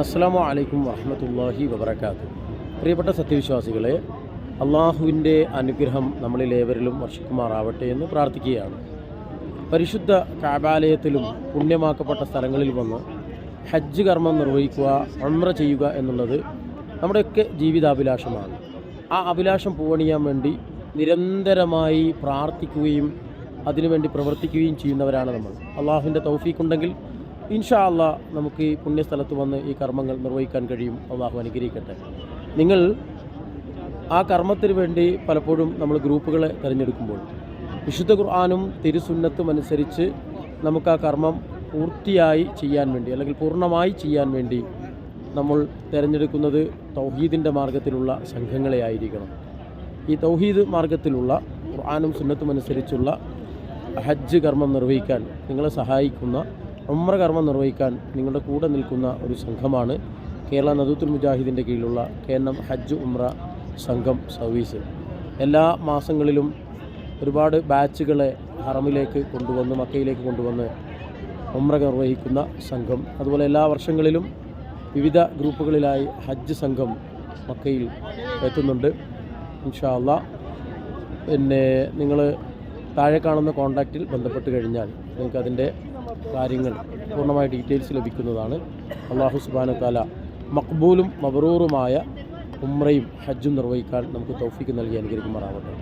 അസ്സാം വലൈക്കും വറഹമത്തല്ലാഹി വബർക്കാത്തു പ്രിയപ്പെട്ട സത്യവിശ്വാസികളെ അള്ളാഹുവിന്റെ അനുഗ്രഹം നമ്മളിൽ ഏവരിലും വർഷിക്കുമാറാവട്ടെ എന്ന് പ്രാർത്ഥിക്കുകയാണ്. പരിശുദ്ധ കാബാലയത്തിലും പുണ്യമാക്കപ്പെട്ട സ്ഥലങ്ങളിൽ വന്ന് ഹജ്ജ് കർമ്മം നിർവഹിക്കുക അമ്ര ചെയ്യുക എന്നുള്ളത് നമ്മുടെയൊക്കെ ജീവിതാഭിലാഷമാണ്. ആ അഭിലാഷം പൂവണിയാൻ വേണ്ടി നിരന്തരമായി പ്രാർത്ഥിക്കുകയും അതിനുവേണ്ടി പ്രവർത്തിക്കുകയും ചെയ്യുന്നവരാണ് നമ്മൾ. അള്ളാഹുവിന്റെ തൗഫീഖുണ്ടെങ്കിൽ ഇൻഷാ അല്ല നമുക്ക് ഈ പുണ്യസ്ഥലത്ത് വന്ന് ഈ കർമ്മങ്ങൾ നിർവഹിക്കാൻ കഴിയും. അള്ളാഹു അനുഗ്രഹിക്കട്ടെ. നിങ്ങൾ ആ കർമ്മത്തിന് വേണ്ടി പലപ്പോഴും നമ്മൾ ഗ്രൂപ്പുകളെ തിരഞ്ഞെടുക്കുമ്പോൾ വിശുദ്ധ ഖുർആാനും തിരുസുന്നത്തും അനുസരിച്ച് നമുക്ക് ആ കർമ്മം പൂർത്തിയായി ചെയ്യാൻ വേണ്ടി അല്ലെങ്കിൽ പൂർണമായി ചെയ്യാൻ വേണ്ടി നമ്മൾ തിരഞ്ഞെടുക്കുന്നത് തൗഹീദിന്റെ മാർഗത്തിലുള്ള സംഘങ്ങളെ ആയിരിക്കണം. ഈ തൗഹീദ് മാർഗത്തിലുള്ള ഖുർആാനും സുന്നത്തും അനുസരിച്ചുള്ള ഹജ്ജ് കർമ്മം നിർവഹിക്കാൻ നിങ്ങളെ സഹായിക്കുന്ന ഉമ്ര കർമ്മം നിർവഹിക്കാൻ നിങ്ങളുടെ കൂടെ നിൽക്കുന്ന ഒരു സംഘമാണ് കേരള നദൂത്തുൽ മുജാഹിദിന്റെ കീഴിലുള്ള കെ എൻ ഹജ്ജ് ഉമ്ര സംഘം സർവീസ്. എല്ലാ മാസങ്ങളിലും ഒരുപാട് ബാച്ചുകളെ ഹറമിലേക്ക് കൊണ്ടുവന്ന് മക്കയിലേക്ക് കൊണ്ടുവന്ന് ഉമ്ര നിർവഹിക്കുന്ന സംഘം. അതുപോലെ എല്ലാ വർഷങ്ങളിലും വിവിധ ഗ്രൂപ്പുകളിലായി ഹജ്ജ് സംഘം മക്കയിൽ എത്തുന്നുണ്ട്. ഇൻഷാല്ല പിന്നെ നിങ്ങൾ താഴെ കാണുന്ന കോൺടാക്റ്റിൽ ബന്ധപ്പെട്ട് കഴിഞ്ഞാൽ നിങ്ങൾക്ക് അതിന്റെ കാര്യങ്ങൾ പൂർണമായ ഡീറ്റെയിൽസ് ലഭിക്കുന്നതാണ്. അള്ളാഹു സുബാന താല മക്ബൂലും മബറൂറുമായ ഉമ്രയും ഹജ്ജും നിർവഹിക്കാൻ നമുക്ക് തൗഫിക്ക് നൽകി അനുകരിക്കുമാറാവട്ടെ